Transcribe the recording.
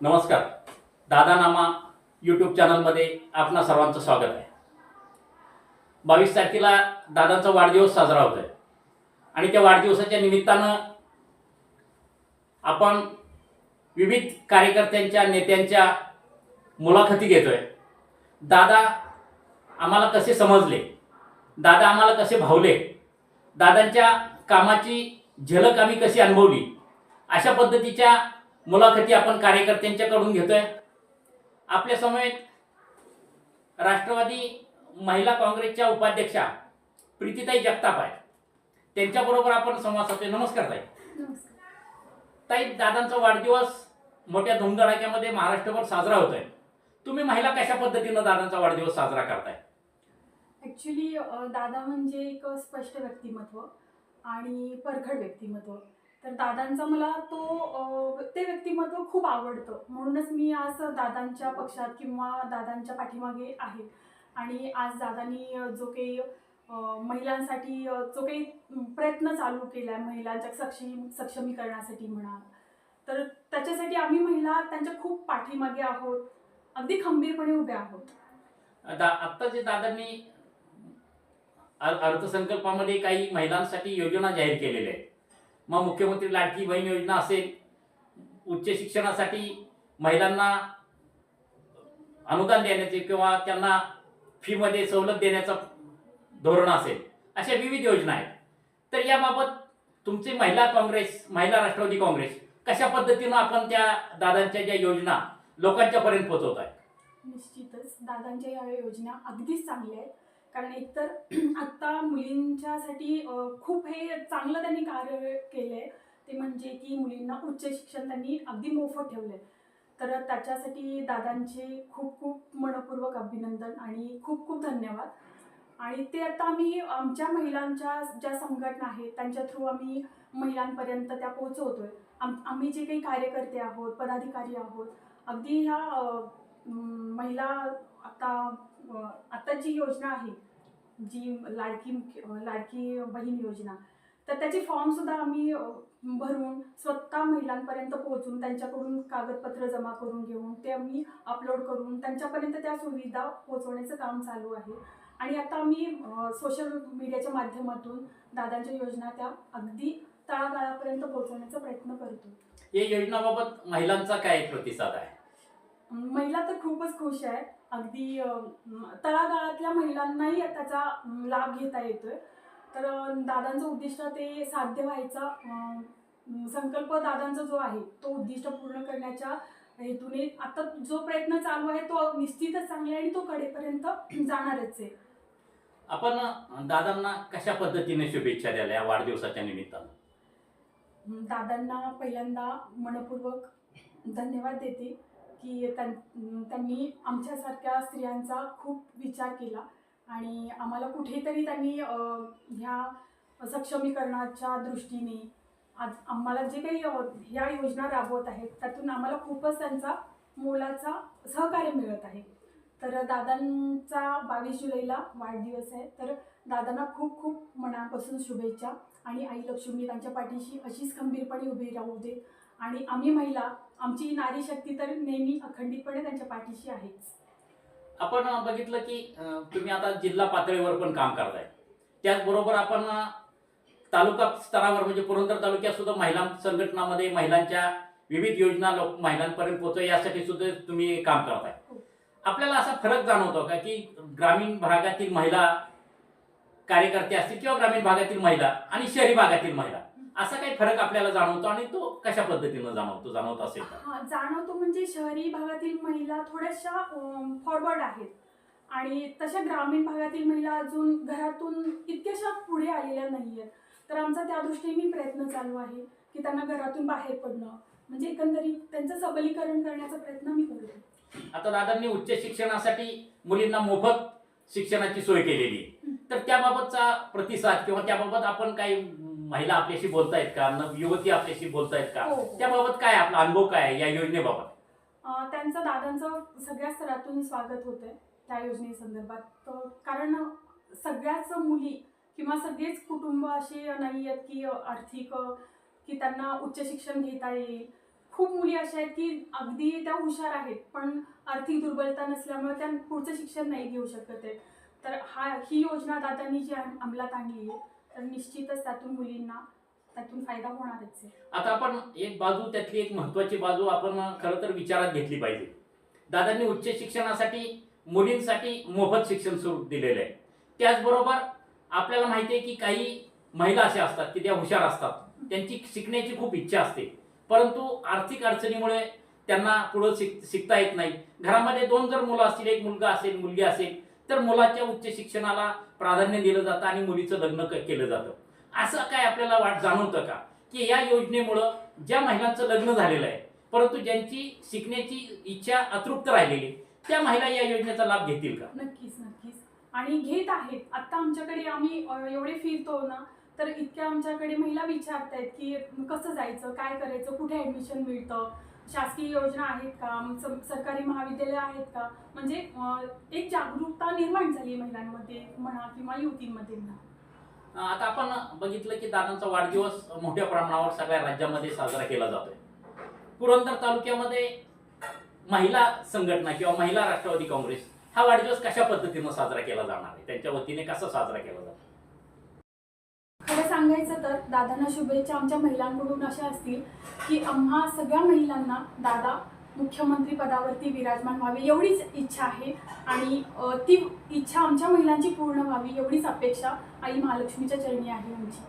नमस्कार. दादा नामा यूट्यूब चॅनलमध्ये आपणा सर्वांचं स्वागत आहे. बावीस तारखेला दादांचा वाढदिवस साजरा होत आहे आणि त्या वाढदिवसाच्या निमित्तानं आपण विविध कार्यकर्त्यांच्या नेत्यांच्या मुलाखती घेतोय. दादा आम्हाला कसे समजले? दादा आम्हाला कसे भावले? दादांच्या कामाची झलक आम्ही कशी अनुभवली? अशा पद्धतीच्या मुलाखती आपण कार्यकर्त्यांच्याकडून घेतोय. आपल्या समवेत राष्ट्रवादी महिला काँग्रेसच्या उपाध्यक्षा प्रीतीताई जगताप आहे त्यांच्याबरोबर आपण संवाद साधतोय. नमस्कार ताई. ताई दादांचा वाढदिवस मोठ्या धुमधडाक्यामध्ये महाराष्ट्रभर साजरा होतोय. तुम्ही महिला कशा पद्धतीनं दादांचा वाढदिवस साजरा करताय? ॲक्च्युली दादा म्हणजे एक स्पष्ट व्यक्तिमत्व आणि परखड व्यक्तिमत्व. तर दादांचा मला तो ते व्यक्तिमत्व खूप आवडतं. म्हणूनच मी आज दादांच्या पक्षात किंवा दादांच्या पाठीमागे आहे. आणि आज दादांनी जो काही महिलांसाठी जो काही प्रयत्न चालू केला आहे महिलांच्या सक्षमी सक्षमीकरणासाठी म्हणा तर त्याच्यासाठी आम्ही महिला त्यांच्या खूप पाठीमागे आहोत. अगदी खंबीरपणे उभे आहोत. दा आत्ता जे दादांनी अर्थसंकल्पामध्ये काही महिलांसाठी योजना जाहीर केलेल्या आहेत. मग मुख्यमंत्री लाडकी बहीण योजना असेल उच्च शिक्षणासाठी महिलांना अनुदान देण्याचे किंवा त्यांना फीमध्ये सवलत देण्याचं धोरण असेल अशा विविध योजना आहेत. तर याबाबत तुमचे महिला काँग्रेस महिला राष्ट्रवादी काँग्रेस कशा पद्धतीनं आपण त्या दादांच्या ज्या योजना लोकांच्या पर्यंत पोहोचवत आहे निश्चितच. दादांच्या या योजना अगदीच चांगल्या आहेत. कारण एकतर आत्ता मुलींच्यासाठी खूप हे चांगलं त्यांनी कार्य केलं आहे ते म्हणजे की मुलींना उच्च शिक्षण त्यांनी अगदी मोफत ठेवलं आहे तर त्याच्यासाठी दादांचे खूप खूप मनपूर्वक अभिनंदन आणि खूप खूप धन्यवाद. आणि ते आता आम्ही आमच्या महिलांच्या ज्या संघटना आहेत त्यांच्या थ्रू आम्ही महिलांपर्यंत त्या पोहोचवतोय. आम आम्ही जे काही कार्यकर्ते आहोत पदाधिकारी आहोत अगदी ह्या महिला आता आता जी योजना आहे जी लाडकी लाडकी बहीण योजना तर त्याचे फॉर्म सुद्धा आम्ही भरून स्वतः महिलांपर्यंत पोहोचून त्यांच्याकडून कागदपत्र जमा करून घेऊन ते आम्ही अपलोड करून त्यांच्यापर्यंत त्या सुविधा पोहोचवण्याचं काम चालू आहे. आणि आता आम्ही सोशल मीडियाच्या माध्यमातून दादांच्या योजना त्या अगदी तळागाळापर्यंत पोहोचवण्याचा प्रयत्न करतो या योजनाबाबत महिलांचा काय प्रतिसाद आहे? महिला तर खूपच खुश आहे अगदी तळागाळातल्या महिलांनाही त्याचा लाभ घेता येतोय. तर दादांचं उद्दिष्ट ते साध्य व्हायचा संकल्प दादांचा जो आहे तो उद्दिष्ट पूर्ण करण्याच्या हेतूने आता जो प्रयत्न चालू आहे तो निश्चितच चांगला आहे आणि तो कडेपर्यंत जाणारच आहे. आपण दादांना कशा पद्धतीने शुभेच्छा द्याल्या या वाढदिवसाच्या निमित्तानं? दादांना पहिल्यांदा मनपूर्वक धन्यवाद देते. की त्यां त्यांनी आमच्यासारख्या स्त्रियांचा खूप विचार केला. आणि आम्हाला कुठेतरी त्यांनी ह्या सक्षमीकरणाच्या दृष्टीने आज आम्हाला जे काही ह्या योजना राबवत आहेत त्यातून आम्हाला खूपच त्यांचा मोलाचा सहकार्य मिळत आहे. तर दादांचा बावीस जुलैला वाढदिवस आहे. तर दादांना खूप खूप मनापासून शुभेच्छा. आणि आई लक्ष्मी त्यांच्या पाठीशी अशीच खंबीरपणे उभी राहू दे. आणि आम्ही महिला आमची नारी शक्ती तर नेहमी अखंडितपणे त्यांच्या पाठीशी आहेच आपण बघितलं की तुम्ही आता जिल्हा पातळीवर पण काम करताय. त्याचबरोबर आपण तालुका स्तरावर म्हणजे पुरंदर तालुक्यात सुद्धा महिला संघटनामध्ये महिलांच्या विविध योजना लोक महिलांपर्यंत पोहोचव यासाठी सुद्धा तुम्ही काम करताय. हो. आपल्याला असा फरक जाणवतो का की ग्रामीण भागातील महिला कार्यकर्ते असतील किंवा ग्रामीण भागातील महिला आणि शहरी भागातील महिला? असा काही फरक आपल्याला जाणवतो आणि तो कशा पद्धतीनं जाणवतो जाणवत असेल हा जाणवतो म्हणजे शहरी भागातील महिला थोड्याशा फॉरवर्ड आहेत. आणि तशा ग्रामीण भागातील महिला अजून घरातून इतक्याशा पुढे आलेल्या नाही आहेत तर आमचा त्या दृष्टीने प्रयत्न चालू आहे की त्यांना घरातून बाहेर पडणं. म्हणजे एकंदरीत त्यांचं सबलीकरण करण्याचा प्रयत्न मी करते आता दादांनी उच्च शिक्षणासाठी मुलींना मोफत शिक्षणाची सोय केलेली आहे. तर त्याबाबतचा प्रतिसाद किंवा त्याबाबत आपण काही महिला आपल्याशी बोलतायत का? युवती आपल्याशी बोलतायत का? हो, हो. त्याबाबत काय आपला अनुभव काय आहे या योजनेबाबत? अं, त्यांचं दादांचं सगळ्या स्तरातून स्वागत होत आहे त्या योजनेसंदर्भात तर कारण सगळ्याच मुली किंवा सगळेच कुटुंब असे नाही आहेत की आर्थिक अं, की त्यांना उच्च शिक्षण घेता येईल. खूप मुली अशा आहेत की अगदी त्या हुशार आहेत पण आर्थिक दुर्बलता नसल्यामुळे त्या पुढचं शिक्षण नाही घेऊ शकत आहेत. तर हा ही योजना दादांनी जी अंमलात आणली आहे तर निश्चितच त्यातून मुलींना त्यातून फायदा होणारच आहे. आता आपण एक बाजू त्यातली एक महत्वाची बाजू आपण खरं तर विचारात घेतली पाहिजे. दादांनी उच्च शिक्षणासाठी मुलींसाठी मोफत शिक्षण सुरू दिलेलं आहे. त्याचबरोबर आपल्याला माहिती आहे की काही महिला अशा असतात की त्या हुशार असतात. त्यांची शिकण्याची खूप इच्छा असते. परंतु आर्थिक अडचणीमुळे त्यांना पुढं शिक शिकता येत नाही. घरामध्ये दोन जर मुलं असतील एक मुलगा असेल मुलगी असेल तर मुलाच्या उच्च शिक्षणाला प्राधान्य दिलं जातं आणि मुलीचं लग्न केलं जातं. असं काय आपल्याला वाट जाणवतं का? की या योजनेमुळं ज्या महिलांचं लग्न झालेलं आहे परंतु ज्यांची शिकण्याची इच्छा अतृप्त राहिलेली त्या महिला या योजनेचा लाभ घेतील का? नक्कीच नक्कीच. आणि घेत आहेत. आता आमच्याकडे आम्ही एवढे फिरतो ना तर इतक्या आमच्याकडे महिला विचारतायत की कसं जायचं काय करायचं कुठे ऍडमिशन मिळतं? शासकीय योजना आहेत का? सरकारी महाविद्यालय आहेत का? म्हणजे एक जागरूकता निर्माण झाली महिलांमध्ये म्हणा किंवा युवतींमध्ये म्हणा. आता आपण बघितलं की दादांचा वाढदिवस मोठ्या प्रमाणावर सगळ्या राज्यामध्ये साजरा केला जातोय. पुरंदर तालुक्यामध्ये महिला संघटना किंवा महिला राष्ट्रवादी काँग्रेस हा वाढदिवस कशा पद्धतीनं साजरा केला जाणार आहे? त्यांच्या वतीने कसा साजरा केला जातो? खरं सांगायचं तर दादांना शुभेच्छा. आमच्या महिलांकडून अशा असतील की आम्हा सगळ्या महिलांना दादा मुख्यमंत्री पदावरती विराजमान व्हावे एवढीच इच्छा आहे. आणि ती इच्छा आमच्या महिलांची पूर्ण व्हावी एवढीच अपेक्षा आई महालक्ष्मीच्या चरणी आहे आमची.